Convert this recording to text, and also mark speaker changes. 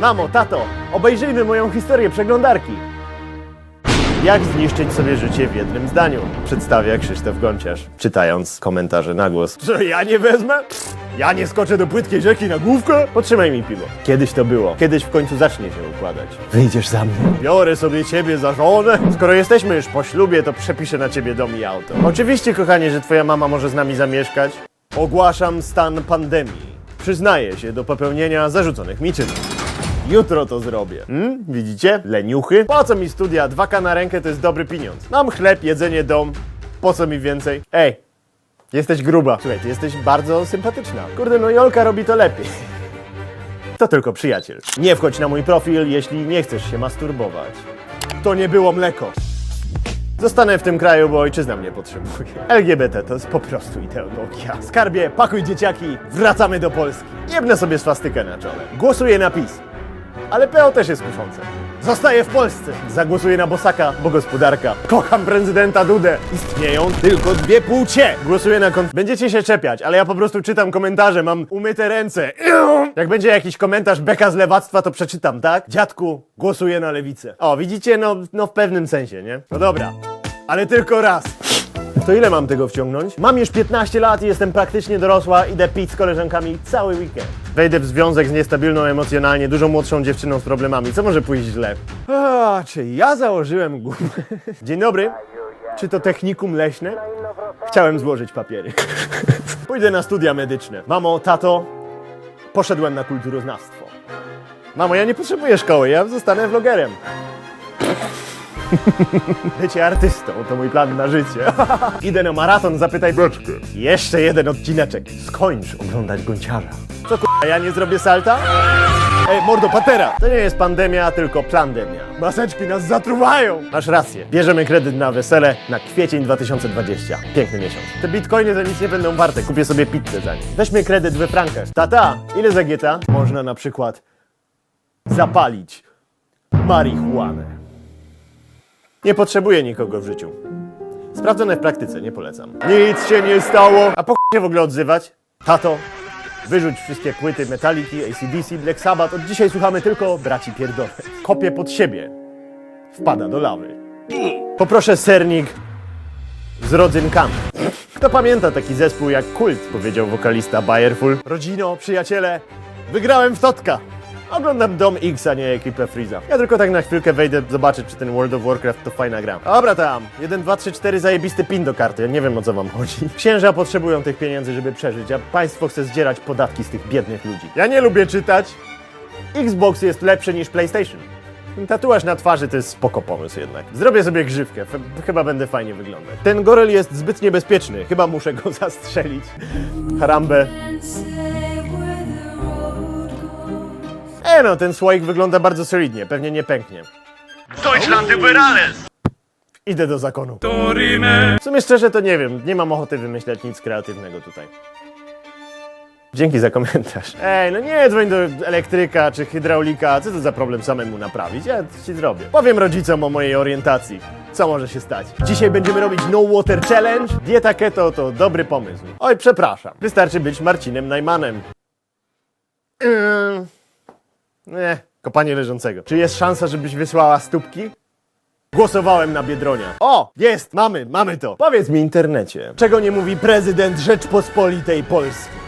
Speaker 1: Mamo, tato, obejrzyjmy moją historię przeglądarki. Jak zniszczyć sobie życie w jednym zdaniu? Przedstawia Krzysztof Gonciarz, czytając komentarze na głos. Co, ja nie wezmę? Pff, Ja nie skoczę do płytkiej rzeki na główkę? Potrzymaj mi piwo. Kiedyś to było. Kiedyś w końcu zacznie się układać. Wyjdziesz za mnie? Biorę sobie ciebie za żonę. Skoro jesteśmy już po ślubie, to przepiszę na ciebie dom i auto. Oczywiście, kochanie, że twoja mama może z nami zamieszkać. Ogłaszam stan pandemii. Przyznaję się do popełnienia zarzuconych mi czynów. Jutro to zrobię. Hmm? Widzicie? Leniuchy. Po co mi studia? 2K na rękę to jest dobry pieniądz. Mam chleb, jedzenie, dom. Po co mi więcej? Ej, jesteś gruba. Słuchaj, ty jesteś bardzo sympatyczna. Kurde, no Jolka robi to lepiej. To tylko przyjaciel. Nie wchodź na mój profil, jeśli nie chcesz się masturbować. To nie było mleko. Zostanę w tym kraju, bo ojczyzna mnie potrzebuje. LGBT to jest po prostu ideologia. Skarbie, pakuj dzieciaki, wracamy do Polski. Jebnę sobie swastykę na czole. Głosuję na PiS. Ale PO też jest kuszące. Zostaję w Polsce. Zagłosuję na Bosaka, bo gospodarka. Kocham prezydenta Dudę. Istnieją tylko dwie płcie. Głosuję na kon... Będziecie się czepiać, ale ja po prostu czytam komentarze, mam umyte ręce. Jak będzie jakiś komentarz beka z lewactwa, to przeczytam, tak? Dziadku, głosuję na lewicę. O, widzicie? No, no w pewnym sensie, nie? No dobra. Ale tylko raz. To ile mam tego wciągnąć? Mam już 15 lat i jestem praktycznie dorosła, idę pić z koleżankami cały weekend. Wejdę w związek z niestabilną emocjonalnie, dużo młodszą dziewczyną z problemami. Co może pójść źle? A, czy ja założyłem gumę? Dzień dobry. Czy to technikum leśne? Chciałem złożyć papiery. Pójdę na studia medyczne. Mamo, tato, poszedłem na kulturoznawstwo. Mamo, ja nie potrzebuję szkoły, ja zostanę vlogerem. Bycie artystą to mój plan na życie. Idę na maraton, zapytaj beczkę. Jeszcze jeden odcineczek. Skończ oglądać gąciarza. Co k***a, ja nie zrobię salta? Ej, mordo, patera! To nie jest pandemia, tylko plandemia. Maseczki nas zatruwają! Masz rację. Bierzemy kredyt na wesele na kwiecień 2020. Piękny miesiąc. Te bitcoiny to nic nie będą warte. Kupię sobie pizzę za nie. Weźmy kredyt we frankach. Tata, ile za gieta? Można na przykład zapalić marihuanę. Nie potrzebuję nikogo w życiu. Sprawdzone w praktyce, nie polecam. Nic się nie stało. A po się w ogóle odzywać? Tato, wyrzuć wszystkie płyty Metaliki, ACDC, Black Sabbath. Od dzisiaj słuchamy tylko braci pierdolę. Kopię pod siebie. Wpada do lawy. Poproszę sernik z rodzynkami. Kto pamięta taki zespół jak Kult, powiedział wokalista Bayerful. Rodzino, przyjaciele, wygrałem w Totka. Oglądam Dom X, a nie ekipę Freeza. Ja tylko tak na chwilkę wejdę, zobaczyć, czy ten World of Warcraft to fajna gra. Dobra tam, 1, 2, 3, 4 zajebisty pin do karty. Ja nie wiem o co wam chodzi. Księża potrzebują tych pieniędzy, żeby przeżyć, a państwo chce zdzierać podatki z tych biednych ludzi. Ja nie lubię czytać. Xbox jest lepszy niż PlayStation. Tatuaż na twarzy to jest spoko pomysł jednak. Zrobię sobie grzywkę, f- chyba będę fajnie wyglądać. Ten goryl jest zbyt niebezpieczny, chyba muszę go zastrzelić. Harambę. E no, ten słoik wygląda bardzo solidnie, pewnie nie pęknie. Deutschland über alles! Idę do zakonu. W sumie szczerze to nie wiem, nie mam ochoty wymyślać nic kreatywnego tutaj. Dzięki za komentarz. Ej, no nie dzwoń do elektryka czy hydraulika, co to za problem samemu naprawić? Ja ci zrobię. Powiem rodzicom o mojej orientacji. Co może się stać? Dzisiaj będziemy robić No Water Challenge. Dieta keto to dobry pomysł. Oj, przepraszam. Wystarczy być Marcinem Najmanem. Yy. Nie, kopanie leżącego. Czy jest szansa, żebyś wysłała stópki? Głosowałem na Biedronia. O, jest, mamy, mamy to. Powiedz mi internecie, czego nie mówi prezydent Rzeczpospolitej Polski?